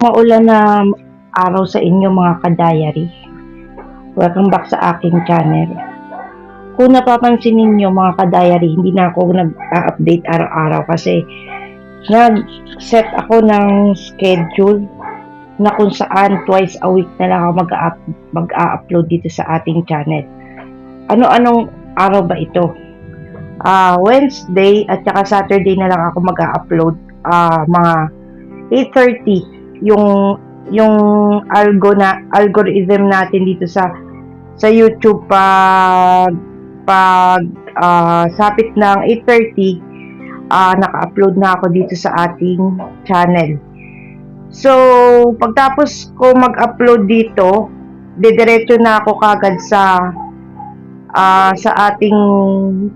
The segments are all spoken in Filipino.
Maulan na araw sa inyo mga ka-diary. Welcome back sa aking channel. Kung napapansin ninyo mga ka-diary, hindi na ako nag-update araw-araw kasi nag-set ako ng schedule na kung saan twice a week na lang ako mag-up- mag-upload dito sa ating channel. Ano-anong araw ba ito? Ah, Wednesday at saka Saturday na lang ako mag-upload ah mga 8:30 yung yung algo na algorithm natin dito sa sa YouTube pag pag ah, sapit ng 8:30 ah naka-upload na ako dito sa ating channel. So, pagtapos ko mag-upload dito, didiretso na ako kagad sa ah, sa ating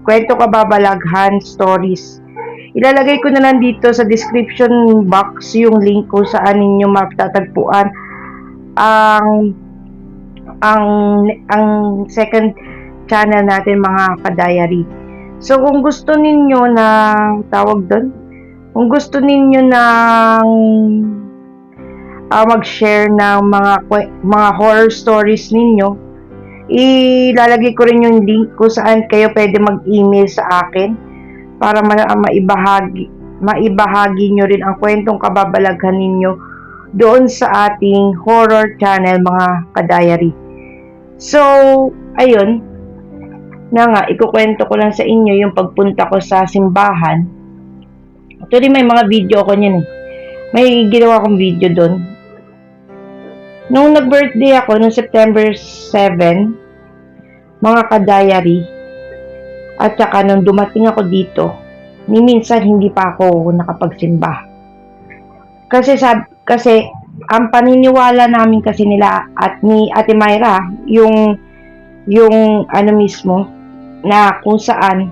kwento kababalaghan stories. Ilalagay ko na lang dito sa description box yung link kung saan ninyo matatagpuan ang ang ang second channel natin mga ka-diary. So kung gusto ninyo na tawag doon, kung gusto ninyo ng ah, mag-share ng mga mga horror stories ninyo, ilalagay ko rin yung link kung saan kayo pwede mag-email sa akin para ma- maibahagi maibahagi nyo rin ang kwentong kababalaghan ninyo doon sa ating horror channel mga ka-diary. So, ayun, na nga, ikukwento ko lang sa inyo yung pagpunta ko sa simbahan. Actually, may mga video ko niyan eh. May ginawa akong video doon. Nung nag-birthday ako, noong September 7, mga ka-diary, at saka nung dumating ako dito, minsan hindi pa ako nakapagsimba. Kasi sab kasi ang paniniwala namin kasi nila at ni Ate Myra, yung yung ano mismo na kung saan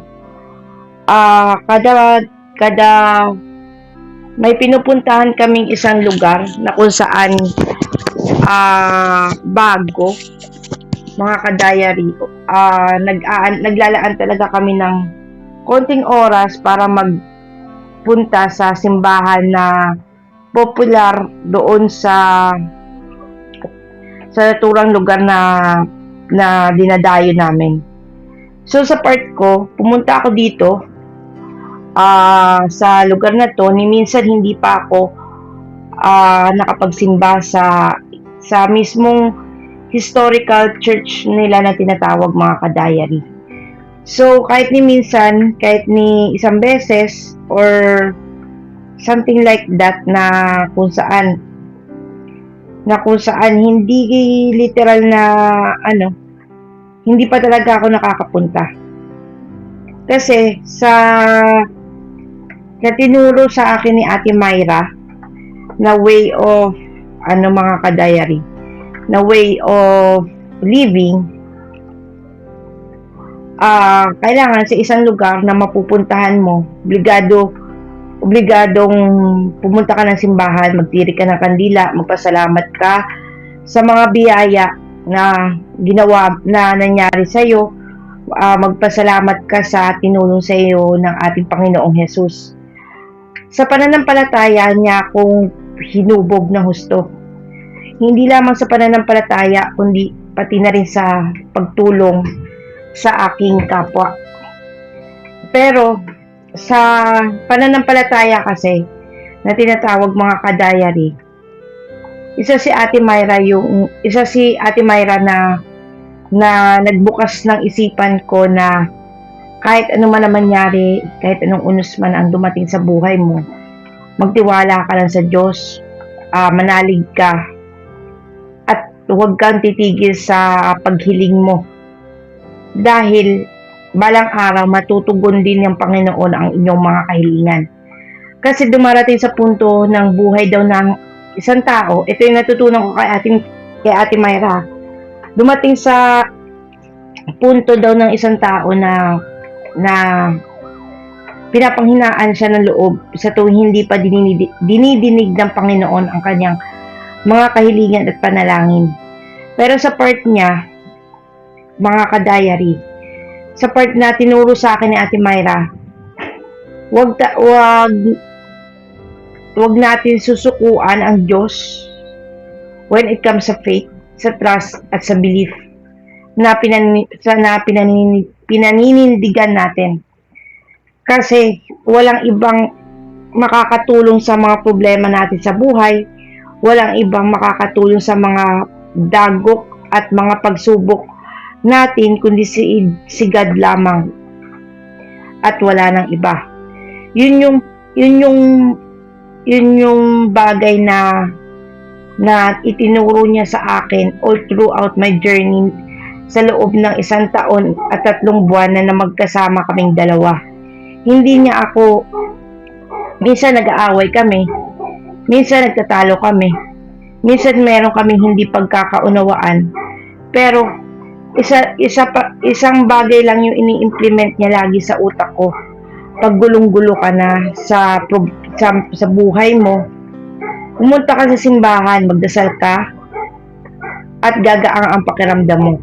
ah kada kada may pinupuntahan kaming isang lugar na kung saan ah bago mga ka-diary ah nag naglalaan talaga kami ng konting oras para magpunta sa simbahan na popular doon sa sa naturang lugar na na dinadayo namin. So sa part ko, pumunta ako dito ah sa lugar na to, ni minsan hindi pa ako ah nakapagsimba sa sa mismong historical church nila na tinatawag mga ka-diary. So, kahit ni minsan, kahit ni isang beses, or something like that na kung saan, na kung saan hindi literal na, ano, hindi pa talaga ako nakakapunta. Kasi, sa, na tinuro sa akin ni Ate Myra, na way of, ano mga ka-diary, na way of living, ah kailangan sa isang lugar na mapupuntahan mo, obligado, obligadong pumunta ka ng simbahan, magtiri ka ng kandila, magpasalamat ka sa mga biyaya na ginawa, na nangyari sa iyo, magpasalamat ka sa tinulong sa iyo ng ating Panginoong Hesus. Sa pananampalataya niya akong hinubog na husto. Hindi lamang sa pananampalataya, kundi pati na rin sa pagtulong sa aking kapwa. Pero sa pananampalataya kasi na tinatawag mga ka-diary, isa si Ate Myra yung isa si Ate Myra na na nagbukas ng isipan ko na kahit ano man ang mangyari, kahit anong unos man ang dumating sa buhay mo, magtiwala ka lang sa Diyos, ah, manalig ka, huwag kang titigil sa paghiling mo dahil balang araw matutugon din ng Panginoon ang inyong mga kahilingan. Kasi dumarating sa punto ng buhay daw ng isang tao, ito yung natutunan ko kay ating kay Ate Myra. Dumating sa punto daw ng isang tao na na pinapanghinaan siya ng loob sa tuwing hindi pa dinidinig, dinidinig ng Panginoon ang kanyang mga kahilingan at panalangin. Pero sa part niya, mga ka-diary. Sa part na tinuro sa akin ni Ate Myra, wag, ta, wag, huwag natin susukuan ang Diyos when it comes sa faith, sa trust, at sa belief na, pinan, sa, na pinanin, pinaninindigan natin. Kasi walang ibang makakatulong sa mga problema natin sa buhay, walang ibang makakatulong sa mga dagok at mga pagsubok natin kundi si, si God lamang at wala nang iba. Yun yung yun yung yun yung bagay na na itinuro niya sa akin all throughout my journey sa loob ng isang taon at tatlong buwan na, na magkasama kaming dalawa. Hindi niya ako minsan nag-aaway kami, minsan nagtatalo kami, minsan meron kaming hindi pagkakaunawaan. Pero isa isa pa, isang bagay lang yung ini-implement niya lagi sa utak ko. Pag gulong-gulo ka na sa, sa sa buhay mo, pumunta ka sa simbahan, magdasal ka, at gagaang ang pakiramdam mo.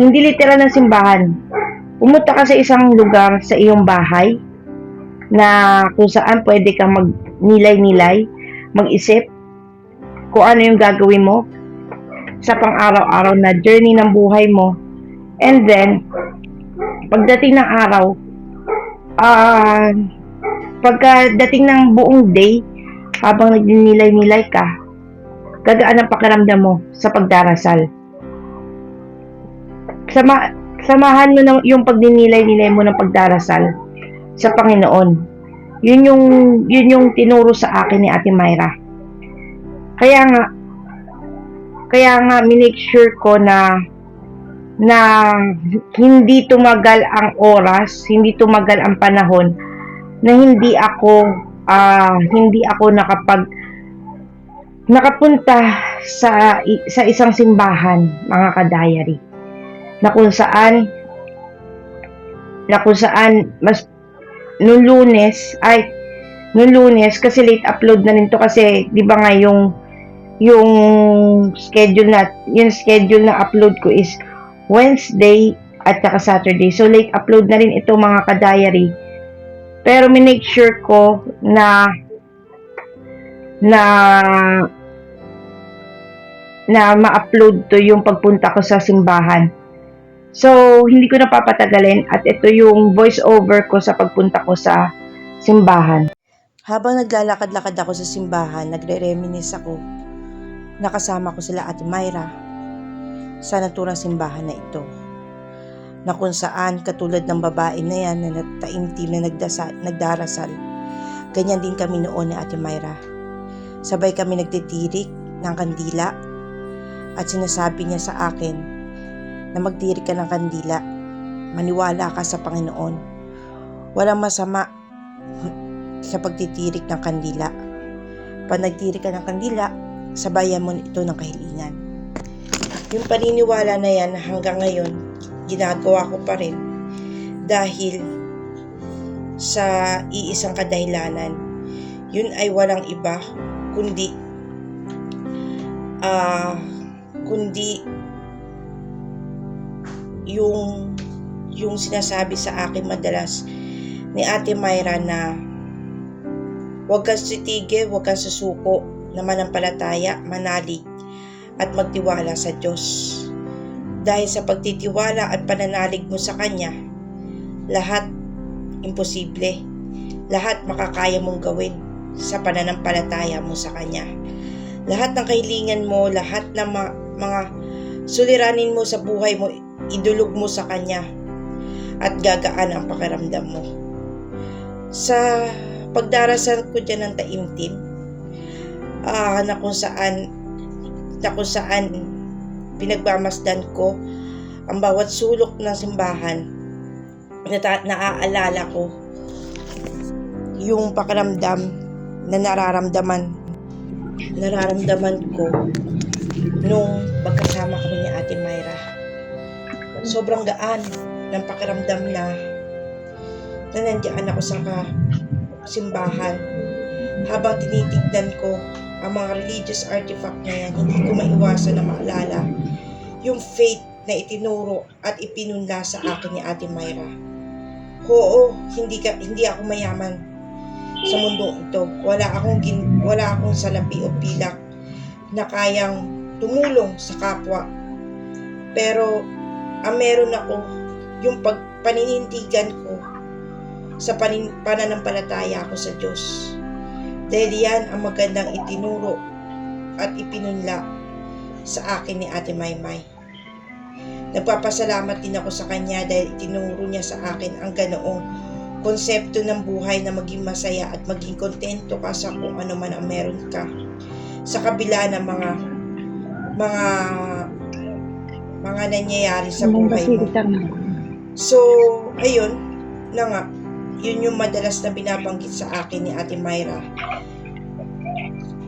Hindi literal ng simbahan. Pumunta ka sa isang lugar sa iyong bahay na kung saan pwede kang magnilay-nilay, mag-isip kung ano yung gagawin mo sa pang-araw-araw na journey ng buhay mo. And then, pagdating ng araw, ah pagkadating ng buong day, habang nagninilay-nilay ka, gagaan ang pakiramdam mo sa pagdarasal. Sama, samahan mo ng, yung pagninilay-nilay mo ng pagdarasal sa Panginoon. Yun yung, yun yung tinuro sa akin ni Ate Myra. Kaya nga, kaya nga, minake sure ko na na hindi tumagal ang oras, hindi tumagal ang panahon na hindi ako ah, hindi ako nakapag nakapunta sa sa isang simbahan, mga kadayari. Na kung saan na kung saan mas nung lunes ay nung lunes kasi late upload na rin to kasi di ba nga yung yung schedule na yung schedule na upload ko is Wednesday at saka Saturday. So late upload na rin ito mga ka-diary. Pero minake sure ko na na na ma-upload to yung pagpunta ko sa simbahan. So, hindi ko napapatagalin at ito yung voice over ko sa pagpunta ko sa simbahan. Habang naglalakad-lakad ako sa simbahan, nagre-reminis ako. Nakasama ko sila Ate Myra sa naturang simbahan na ito. Na kung saan katulad ng babae na yan na taimtim na nagdasal, nagdarasal, ganyan din kami noon ni Ate Myra. Sabay kami nagtitirik ng kandila at sinasabi niya sa akin na magtirik ka ng kandila. Maniwala ka sa Panginoon. Walang masama sa pagtitirik ng kandila. Pag nagtirik ka ng kandila, sabayan mo ito ng kahilingan. Yung paniniwala na yan hanggang ngayon, ginagawa ko pa rin dahil sa iisang kadahilanan. Yun ay walang iba kundi ah kundi yung yung sinasabi sa akin madalas ni Ate Myra na huwag kang titigil, huwag kang susuko na manampalataya, manalig at magtiwala sa Diyos. Dahil sa pagtitiwala at pananalig mo sa Kanya, lahat imposible. Lahat makakaya mong gawin sa pananampalataya mo sa Kanya. Lahat ng kahilingan mo, lahat ng ma- mga suliranin mo sa buhay mo, idulog mo sa Kanya at gagaan ang pakiramdam mo. Sa pagdarasal ko dyan ng taimtim, ah, na kung saan na kung saan pinagmamasdan ko ang bawat sulok ng simbahan nata- naaalala ko yung pakiramdam na nararamdaman nararamdaman ko nung magkasama kami ni Ate Myra. Sobrang gaan ng pakiramdam na na nandiyan ako sa simbahan habang tinitignan ko ang mga religious artifact na yan, hindi ko maiwasan na maalala yung faith na itinuro at ipinunla sa akin ni Ate Myra. Oo, hindi, ka, hindi ako mayaman. sa mundong ito. Wala akong gin, wala akong salapi o pilak na kayang tumulong sa kapwa. Pero ang meron ako yung pagpaninindigan ko sa panin, pananampalataya ko sa Diyos. Dahil yan ang magandang itinuro at ipinunla sa akin ni Ate Maymay. Nagpapasalamat din ako sa kanya dahil itinuro niya sa akin ang ganoong konsepto ng buhay na maging masaya at maging kontento ka sa kung ano man ang meron ka sa kabila ng mga mga mga nangyayari sa buhay mo. So, ayun, na nga, yun yung madalas na binabanggit sa akin ni Ate Myra.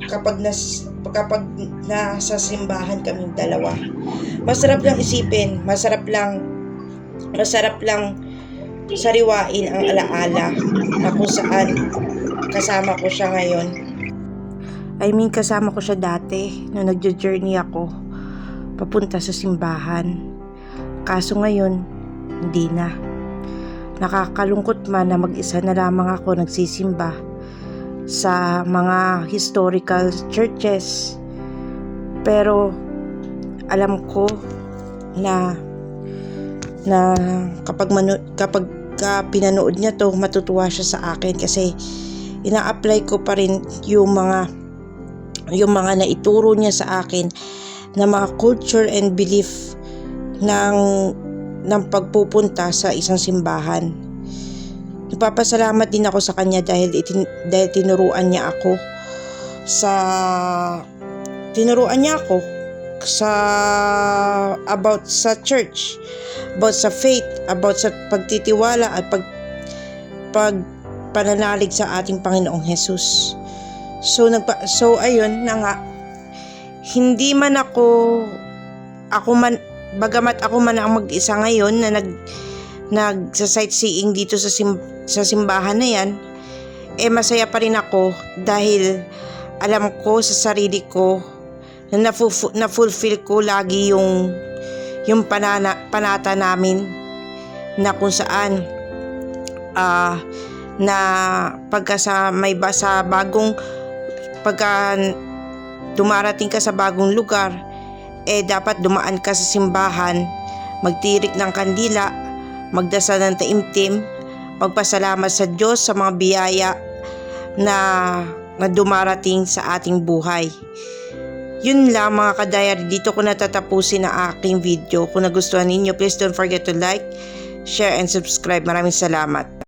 Kapag nas, kapag nasa simbahan kaming dalawa. Masarap lang isipin, masarap lang, masarap lang sariwain ang alaala na kung saan kasama ko siya ngayon. I mean, kasama ko siya dati nung nagjo-journey ako papunta sa simbahan. Kaso ngayon, hindi na. Nakakalungkot man na mag-isa na lamang ako nagsisimba sa mga historical churches. Pero alam ko na na kapag manu- kapag ka pinanood niya to matutuwa siya sa akin kasi ina-apply ko pa rin yung mga yung mga naituro niya sa akin na mga culture and belief ng ng pagpupunta sa isang simbahan. Nagpapasalamat din ako sa kanya dahil itin, dahil tinuruan niya ako sa tinuruan niya ako sa about sa church, about sa faith, about sa pagtitiwala at pag pag pananalig sa ating Panginoong Hesus. So nagpa so ayun na nga hindi man ako ako man bagamat ako man ang mag-isa ngayon na nag nag sightseeing dito sa sim, sa simbahan na yan eh masaya pa rin ako dahil alam ko sa sarili ko na nafu- na-fulfill ko lagi yung yung panana, panata namin na kung saan ah na pagka sa may ba sa bagong pagka dumarating ka sa bagong lugar eh dapat dumaan ka sa simbahan magtirik ng kandila magdasal ng taimtim magpasalamat sa Diyos sa mga biyaya na, na dumarating sa ating buhay yun lang mga kadayar, dito ko natatapusin ang aking video. Kung nagustuhan ninyo, please don't forget to like, share, and subscribe. Maraming salamat.